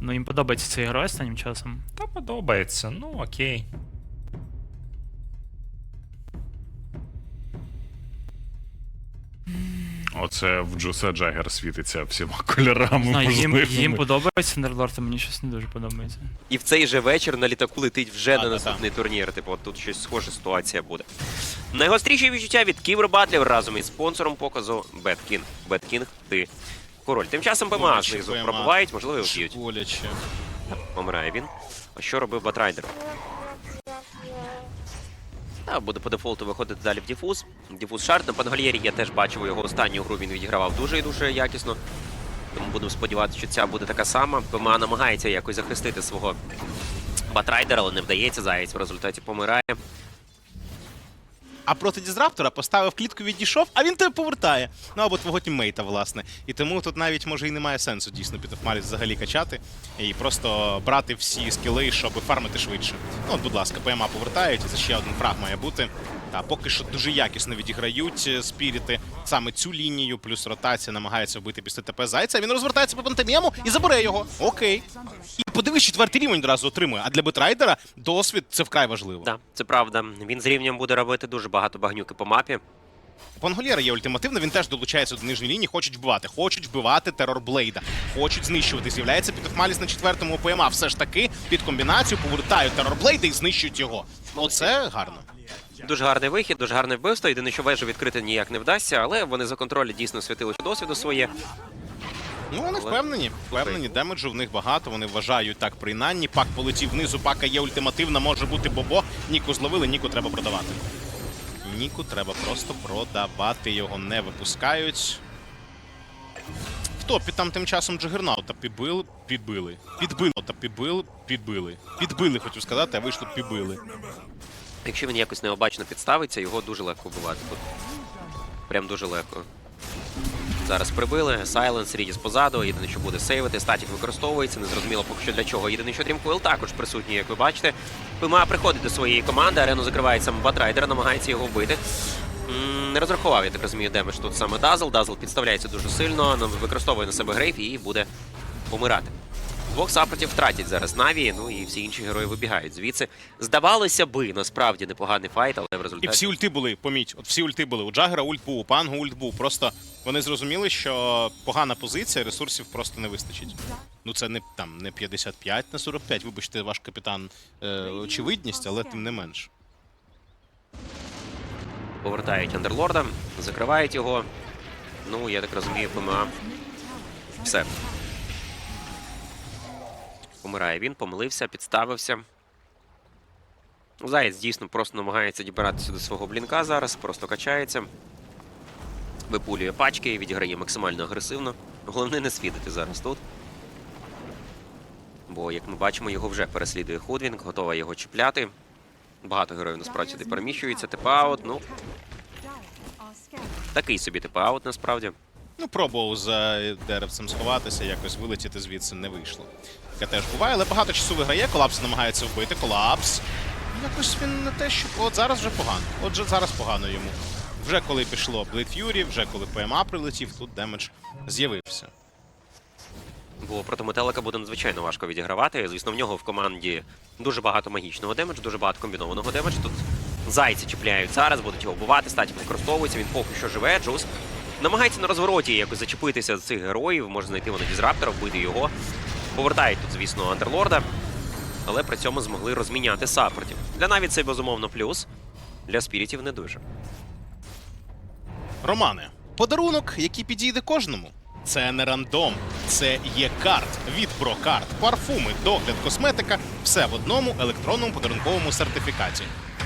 Ну, їм подобається цей герой останнім часом. Та подобається, ну окей. Оце в Джуса Джаггер світиться всіма кольорами. Знаю, їм, можливими. їм подобається Нерлорд, а мені щось не дуже подобається. І в цей же вечір на літаку летить вже на наступний турнір. Типу, от тут щось схожа ситуація буде. Найгостріші відчуття від кібербатлів разом із спонсором показу Беткінг. Беткінг, ти король. Тим часом Боляче, знизу пробувають, можливо, вб'ють. Боляче. Помирає він. А що робив Батрайдер? Та, буде по дефолту виходити далі в Діфуз. Діфуз шарт на Пангольєрі я теж бачив його останню гру, він відігравав дуже і дуже якісно. Тому будемо сподіватися, що ця буде така сама. ПМА намагається якось захистити свого Батрайдера, але не вдається. Заєць в результаті помирає. А проти Дізраптора поставив клітку, відійшов, а він тебе повертає. Ну або твого тіммейта, власне. І тому тут навіть може і немає сенсу дійсно під Офмаліс взагалі качати і просто брати всі скіли, щоб фармити швидше. Ну, от, будь ласка, ПМА повертають, це ще один фраг має бути. Та поки що дуже якісно відіграють е, спіріти саме цю лінію, плюс ротація намагається вбити після ТП зайця. Він розвертається по пантемієму і забере його. Окей. Подивись, четвертий рівень одразу отримує. А для Бетрайдера досвід це вкрай важливо. Так, це правда. Він з рівнем буде робити дуже багато багнюки по мапі. У Пангольєра є ультимативно, він теж долучається до нижньої лінії, хочуть вбивати, хочуть вбивати терорблейда, хочуть знищувати. З'являється Підофмаліс на четвертому ПМА. Все ж таки під комбінацію повертають терорблейда і знищують його. Ну це гарно. Дуже гарний вихід, дуже гарне вбивство. Єдине, що вежу відкрити ніяк не вдасться, але вони за контролі дійсно святилище досвіду своє. Ну вони Але- впевнені, впевнені, демеджу в них багато. Вони вважають так принаймні. Пак полетів внизу, пака є ультимативна, може бути бобо. Ніку зловили, Ніку треба продавати. Ніку треба просто продавати. Його не випускають. В топі там тим часом Джигернаута підбили, підбили. Підбили та підбили, підбили. Підбили, хочу сказати, а вийшло підбили. Якщо він якось необачно підставиться, його дуже легко вбивати. Прям дуже легко. Зараз прибили. Сайленс, Рідіс позаду. Єдине, що буде сейвити. Статік використовується. Незрозуміло поки що для чого. Єдине, що Дрімквил також присутній, як ви бачите. Пима приходить до своєї команди. Арену закриває сам Батрайдер, намагається його вбити. Не розрахував, я так розумію, демедж тут саме Дазл. Дазл підставляється дуже сильно, використовує на себе грейв і буде помирати. Двох саппортів втратять зараз Наві, ну і всі інші герої вибігають звідси. Здавалося би, насправді непоганий файт, але в І результаті. всі ульти були, поміть, от всі ульти були. У Джагера ульт був, у Пангу ульт був. Просто вони зрозуміли, що погана позиція, ресурсів просто не вистачить. Ну це не там не 55 на 45, вибачте, ваш капітан е, очевидність, але тим не менш. Повертають Андерлорда, закривають його. Ну, я так розумію, ПМА. Все. Помирає він, помилився, підставився. Заєць дійсно просто намагається дібиратися до свого блінка зараз, просто качається. Випулює пачки, відіграє максимально агресивно. Головне не свідити зараз тут. Бо, як ми бачимо, його вже переслідує Худвінг, готова його чіпляти. Багато героїв насправді переміщується. Типаут, ну, такий собі типаут насправді. Ну, пробував за деревцем сховатися, якось вилетіти звідси не вийшло. Таке теж буває, але багато часу виграє. Колапс намагається вбити. Колапс. Якось він не те, що. От зараз вже погано. От же зараз погано йому. Вже коли пішло Fury, вже коли ПМА прилетів, тут демедж з'явився. Бо проти метелика буде надзвичайно важко відігравати. Звісно, в нього в команді дуже багато магічного демеджу, дуже багато комбінованого демеджу. Тут зайці чіпляють зараз, будуть його вбивати, статі використовується. Він поки що живе. Джус намагається на розвороті якось зачепитися з цих героїв. Може знайти вони дізраптора, вбити його. Повертають тут, звісно, Андерлорда, але при цьому змогли розміняти саппортів. Для навіть це безумовно плюс. Для спірітів не дуже. Романе, подарунок, який підійде кожному. Це не рандом, це є карт від Прокарт, парфуми, догляд, косметика, все в одному електронному подарунковому сертифікаті.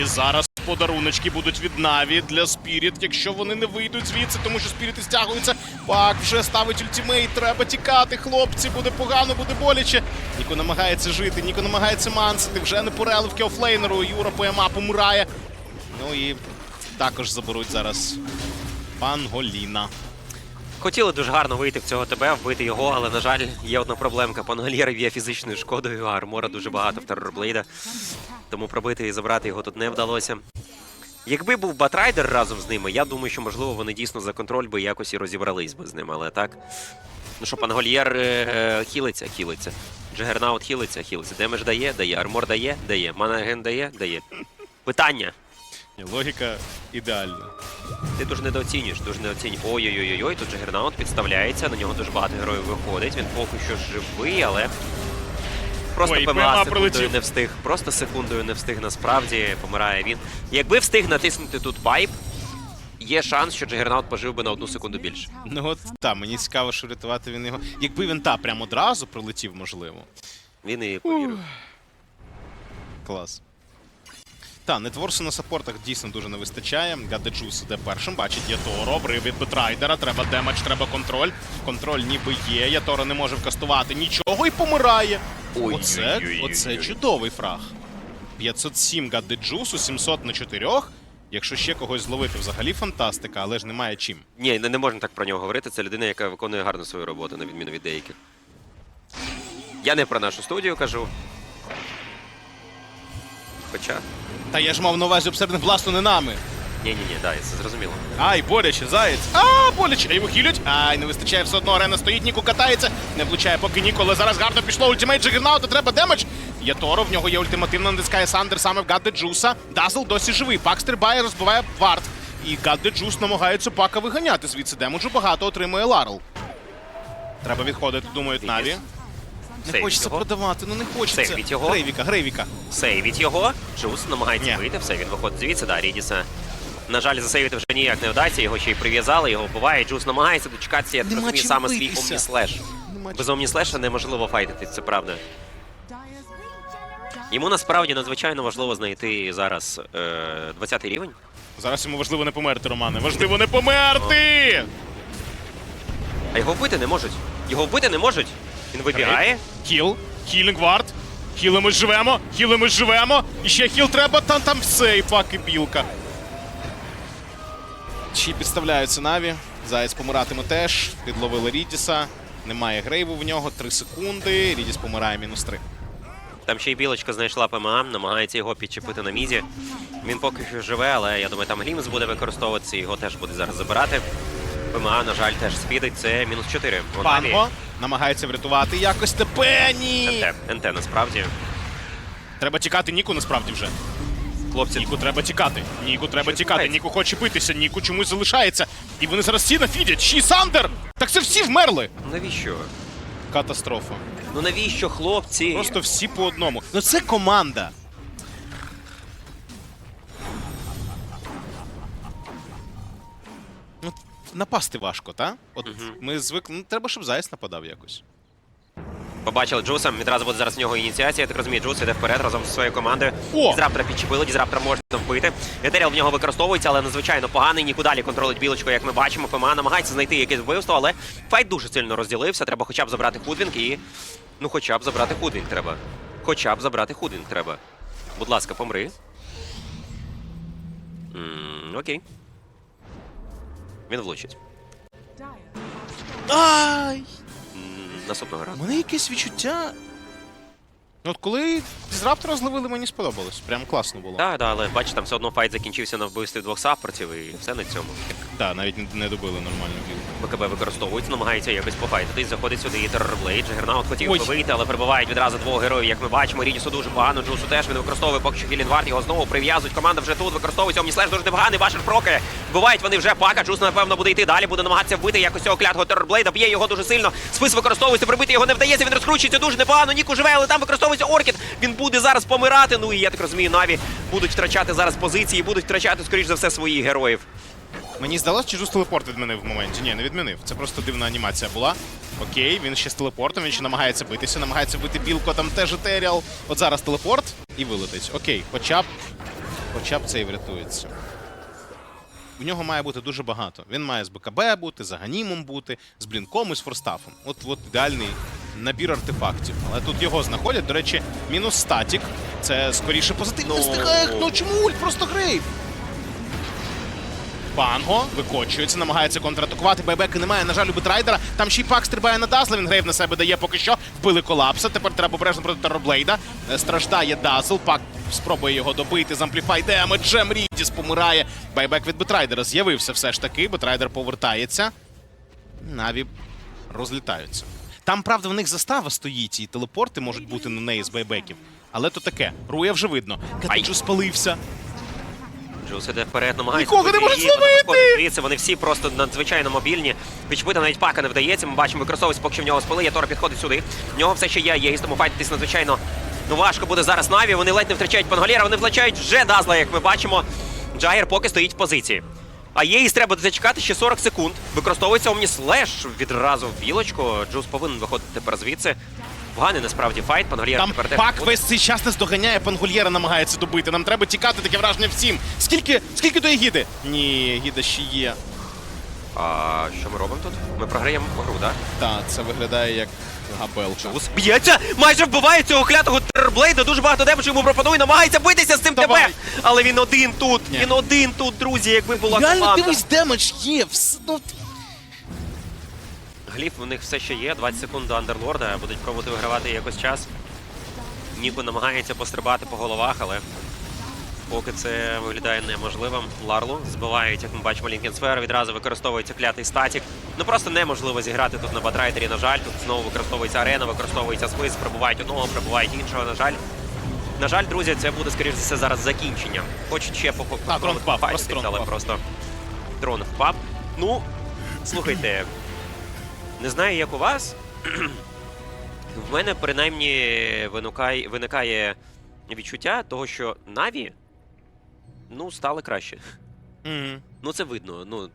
І зараз подаруночки будуть від Наві для Спіріт, якщо вони не вийдуть звідси, тому що спіріти стягуються. Пак вже ставить ультимейт, треба тікати, хлопці, буде погано, буде боляче. Ніко намагається жити, Ніко намагається мансити, вже не переливки офлейнеру, Юра ПМА помирає. Ну і також заберуть зараз Панголіна. Хотіли дуже гарно вийти в цього ТБ, вбити його, але, на жаль, є одна проблемка. Пангольєр є фізичною шкодою, а армора дуже багато в Террорблейда. Тому пробити і забрати його тут не вдалося. Якби був Батрайдер разом з ними, я думаю, що можливо вони дійсно за контроль би якось і розібрались би з ним, але так. Ну що, Пангольєр е, хілиться, хілиться. Джагернаут хілиться, хілиться. Демедж дає, дає. Армор дає, дає. Манаген дає, дає. Питання. Ні, Логіка ідеальна. Ти дуже недооцінюєш, дуже недооцінюєш. Ой-ой-ой, тут Джагернаут підставляється, на нього дуже багато героїв виходить. Він поки що живий, але. Просто Ой, ПМА секундою не встиг. Просто секундою не встиг насправді, помирає він. Якби встиг натиснути тут пайп, є шанс, що Джагернаут пожив би на одну секунду більше. Ну от та, мені цікаво, що рятувати він його. Якби він та прямо одразу прилетів, можливо. Він і повірив. Клас. Та, нетворсу на саппортах дійсно дуже не вистачає. Гадеджус іде першим, бачить Яторо, обрив від Бетрайдера, треба демедж, треба контроль. Контроль ніби є, Яторо не може вкастувати нічого і помирає. Ой, Оце, ой, ой, оце ой. чудовий фраг. 507 Гадеджусу, 700 на 4. Якщо ще когось зловити, взагалі фантастика, але ж немає чим. Ні, не, не можна так про нього говорити. Це людина, яка виконує гарно свою роботу, на відміну від деяких. Я не про нашу студію кажу. Хоча. Та я ж мав на увазі обсердних власну не нами. Ні-ні-ні, да, це зрозуміло. Ай, боляче, заєць. А, боляче. А його хілять. Ай, не вистачає все одно. Арена стоїть, Ніку катається. Не влучає поки Ніку, але зараз гарно пішло ультимейт Джигернаута, треба демедж. Є Торо, в нього є ультимативно натискає Сандер саме в Гадде Джуса. Дазл досі живий. Пак стрибає, розбиває варт. І Гадде Джус намагається пака виганяти звідси. Демеджу багато отримує Ларл. Треба відходити, думають Наві. Не Сейв хочеться його. продавати, ну не хочеться. Сейвіть його. Грейвіка, Грейвіка. Сейвіть його. Джус намагається Ні. вийти, все, він виходить звідси, да, Рідіса. На жаль, засейвити вже ніяк не вдасться, його ще й прив'язали, його вбиває. Джус намагається дочекатися, я так розумію, саме свій омніслеш. Нема Без омніслеша неможливо файтити, це правда. Йому насправді надзвичайно важливо знайти зараз е, 20 рівень. Зараз йому важливо не померти, Романе. Важливо не померти! А його вбити не можуть. Його вбити не можуть. Він вибігає. Хіл, хілінг вард. Хілимось живемо, хілимось живемо. І ще хіл треба, там там все, і пак і білка. Чи підставляються Наві. Заєць помиратиме теж. Підловили Рідіса. Немає грейву в нього. Три секунди. Рідіс помирає мінус три. Там ще й білочка знайшла ПМА, намагається його підчепити на мізі. Він поки що живе, але я думаю, там Глімс буде використовуватися, його теж буде зараз забирати. ПМА, на жаль, теж спідить. Це мінус 4. Панго намагається врятувати якось. Ні. НТ, НТ насправді. Треба тікати Ніку насправді вже. Хлопці, Ніку треба тікати. Ніку треба Що тікати. Ніку хоче битися, Ніку чомусь залишається. І вони зараз всі нафідять. Ші Сандер! Так це всі вмерли! навіщо? Катастрофа. Ну навіщо, хлопці? Просто всі по одному. Ну це команда. Ну, напасти важко, та? От ми звикли. Ну, треба, щоб Заяць нападав якось. Побачили Джуса, відразу буде зараз в нього ініціація. Я так розумію, Джус іде вперед разом зі своєю командою. О! Дізраптора підчепили, Дізраптора можна вбити. Етеріал в нього використовується, але надзвичайно поганий. Нікуди далі контролить білочку, як ми бачимо. ПМА намагається знайти якесь вбивство, але файт дуже сильно розділився. Треба хоча б забрати Худвінг і. Ну, хоча б забрати Худвінг треба. Хоча б забрати Худвінг треба. Будь ласка, помри. м окей. Він влучить. Ай! М, разу. У мене якесь відчуття. Ну, От коли Дізраптора зловили, мені сподобалось. Прям класно було. Так, так, але бачиш, там все одно файт закінчився на вбивстві двох саппортів і все на цьому. Так, навіть не- добили нормально білку. БКБ використовується, намагається якось пофайтитись, заходить сюди і Террорблейд. Джигернаут хотів би вийти, але прибивають відразу двох героїв, як ми бачимо. Рідісу дуже погано, Джусу теж він використовує поки що Хілінвард, його знову прив'язують. Команда вже тут використовується. Омніслеш дуже непоганий, Башер прокає. Вбивають вони вже пака. Джус, напевно, буде йти далі, буде намагатися вбити якось цього клятого Террорблейда. Б'є його дуже сильно. Спис використовується, прибити його не вдається. Він розкручується дуже непогано. Ніку живе, але там використовується Оркід. Він буде зараз помирати. Ну і я так розумію, Наві будуть втрачати зараз позиції, будуть втрачати, скоріш за все, своїх героїв. Мені здалося, чи Джус телепорт відмінив в моменті. Ні, не відмінив. Це просто дивна анімація була. Окей, він ще з телепортом, він ще намагається битися, намагається бити білку, там теж етеріал. От зараз телепорт і вилетить. Окей, хоча б. Хоча б це і врятується. В нього має бути дуже багато. Він має з БКБ бути, з Аганімом бути, з блінком і з форстафом. От, от ідеальний набір артефактів. Але тут його знаходять. До речі, мінус статік. Це скоріше позитив. Не Ну. Ну чому ульт? Просто грейв. Панго викочується, намагається контратакувати. Байбеки немає. На жаль, у Бетрайдера. Там ще й пак стрибає на Дазла. Він грейв на себе дає поки що. Вбили колапса. Тепер треба обережно проти Терроблейда. Е, Страждає Дазл. Пак спробує його добити з ампліфай демеджем. Рідіс помирає. Байбек від Бетрайдера з'явився все ж таки. Бетрайдер повертається. Наві розлітаються. Там, правда, в них застава стоїть, і телепорти можуть бути на неї з байбеків. Але то таке. Руя вже видно. Катиджу спалився. Джус іде вперед, намагається. Нікого не її, зловити! вони всі просто надзвичайно мобільні. Відчепити навіть пака не вдається. Ми бачимо, використовується, поки що в нього спали. Ятора підходить сюди. В нього все ще є. Є тому файтитись надзвичайно ну, важко буде зараз Наві. Вони ледь не втрачають Панголєра, вони влачають вже Дазла, як ми бачимо. Джагер поки стоїть в позиції. А єїс треба зачекати ще 40 секунд. Використовується Омніслеш відразу в білочку. Джус повинен виходити тепер звідси. Поганий насправді файт. Панголєр Там тепер пак весь цей час не здоганяє, Пангольєра намагається добити. Нам треба тікати, таке враження всім. Скільки, скільки до Егіди? Ні, Егіда ще є. А що ми робимо тут? Ми програємо гру, так? Та, це виглядає як габелка. Б'ється, майже вбиває цього клятого терблейда. Дуже багато демеджу йому пропонує, намагається битися з цим Давай. ТП. Але він один тут. Ні. Він один тут, друзі, якби була Реально команда. дивись, демедж є. вс- Ну, Гліф у них все ще є. 20 секунд до андерлорда. Будуть пробувати вигравати якось час. Ніку намагається пострибати по головах, але поки це виглядає неможливим. Ларлу збивають, як ми бачимо, Лінкенсфер. Відразу використовується клятий статік. Ну просто неможливо зіграти тут на Батрайдері, на жаль. Тут знову використовується арена, використовується спис, прибувають одного, прибувають іншого, на жаль. На жаль, друзі, це буде, скоріш за все, зараз закінчення. Хочуть ще по але просто дрон впав. Ну, слухайте, не знаю, як у вас. В мене принаймні виникає, виникає відчуття того, що Наві ну, стали краще. Мгм. Ну, це видно. Ну,